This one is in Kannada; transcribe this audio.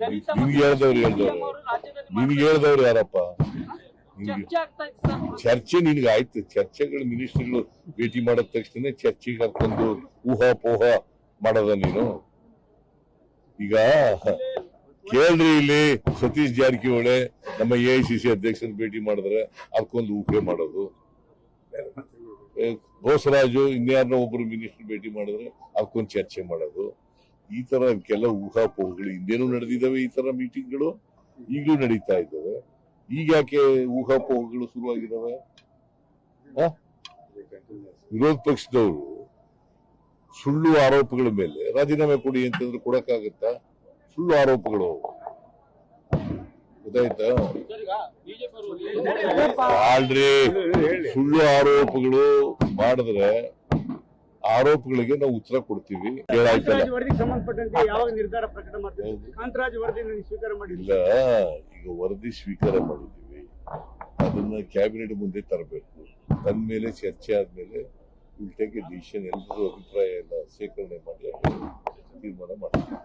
ನಿನ್ಗೆ ಹೇಳ್ದವ್ರು ಹೇಳ್ದವ್ರು. ನಿನ್ಗೆ ಹೇಳ್ದವ್ರು ಯಾರಪ್ಪ? ಚರ್ಚೆ ನಿನ್ಗೆ ಆಯ್ತು. ಚರ್ಚೆಗಳು ಮಿನಿಸ್ಟರ್ಗಳು ಭೇಟಿ ಮಾಡಿದ ತಕ್ಷಣ ಚರ್ಚೆಗೆ ಹಾಕೊಂಡು ಊಹಾಪೋಹ ಮಾಡದ ನೀನು? ಈಗ ಕೇಳ್ರಿ ಇಲ್ಲಿ ಸತೀಶ್ ಜಾರಕಿಹೊಳಿ ನಮ್ಮ ಎ ಐ ಸಿ ಸಿ ಅಧ್ಯಕ್ಷನ ಭೇಟಿ ಮಾಡಿದ್ರೆ ಅದಕ್ಕೊಂದು ಊಹೆ ಮಾಡೋದು. ಏ, ಬೋಸರಾಜು ಇನ್ಯಾರನ್ನ ಒಬ್ರು ಮಿನಿಸ್ಟರ್ ಭೇಟಿ ಮಾಡಿದ್ರೆ ಅದಕ್ಕೊಂದು ಚರ್ಚೆ ಮಾಡೋದು. ಈ ತರ ಕೆಲ ಊಹಾಪೋಹಗಳು ಹಿಂದೇನು ನಡೆದಿದ್ದಾವೆ ಈ ತರ ಮೀಟಿಂಗ್ಗಳು? ಈಗಲೂ ನಡೀತಾ ಇದ್ದಾವೆ. ಈಗ ಯಾಕೆ ಊಹಾಪೋಹಗಳು ಶುರುವಾಗಿದ್ದಾವೆ? ವಿರೋಧ ಪಕ್ಷದವರು ಸುಳ್ಳು ಆರೋಪಗಳ ಮೇಲೆ ರಾಜೀನಾಮೆ ಕೊಡಿ ಅಂತಂದ್ರೆ ಕೊಡಕ್ಕಾಗತ್ತಾ? ಸುಳ್ಳು ಆರೋಪಗಳು. ಗೊತ್ತಾಯ್ತಾ? ಆಲ್ರಿ ಸುಳ್ಳು ಆರೋಪಗಳು ಮಾಡಿದ್ರೆ ಆರೋಪಗಳಿಗೆ ನಾವು ಉತ್ತರ ಕೊಡ್ತೀವಿ. ಇಲ್ಲ ಈಗ ವರದಿ ಸ್ವೀಕಾರ ಮಾಡಿದ್ದೀವಿ. ಅದನ್ನ ಕ್ಯಾಬಿನೆಟ್ ಮುಂದೆ ತರಬೇಕು. ತಂದ ಮೇಲೆ ಚರ್ಚೆ ಆದ್ಮೇಲೆ ವಿಲ್ ಟೇಕ್ ಎ ಡಿಸಿಷನ್ ಎಲ್ಲರೂ ಅಭಿಪ್ರಾಯ ಎಲ್ಲ ಶೇಖರಣೆ ಮಾಡಿ ತೀರ್ಮಾನ ಮಾಡ್ತೀವಿ.